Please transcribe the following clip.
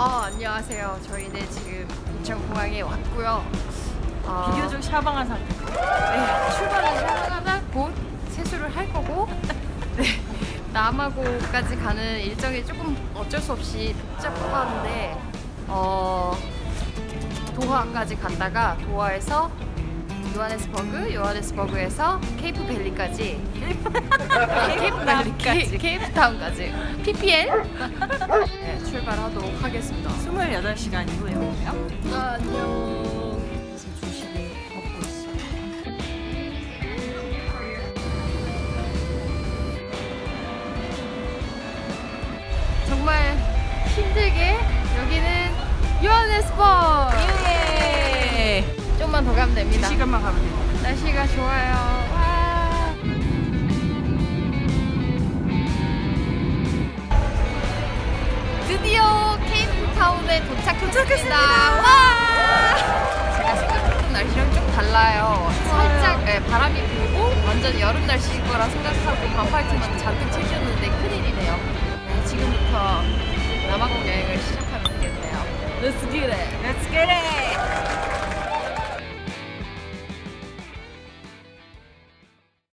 아 안녕하세요. 저희는 지금 인천공항에 왔고요. 어, 비교적 샤방한 상태. 네, 출발을 하다가 곧 세수를 할 거고 네, 남아고까지 가는 일정이 조금 어쩔 수 없이 복잡한데 어, 도하까지 갔다가 도하에서 요하네스버그, 요하네스버그에서 케이프 밸리까지 케이프 밸리까지 케이프타운까지 PPL 8시간 이후에 올게요. 안녕. 그래서 조식을 먹고 있어요. 정말 힘들게 여기는 요한네스포 예. 좀만 더 가면 됩니다. 시간만 가면 돼요. 날씨가 좋아요. 와. 드디어 케 도착했습니다. 와! 제가 생각했던 날씨랑 좀 달라요. 살짝 예, 바람이 불고 완전 여름 날씨일 거라 생각하고 반팔티만 잔뜩 챙겼는데 큰일이네요. 네, 지금부터 남아공 여행을 시작하면 되겠네요. Let's get it. Let's get it!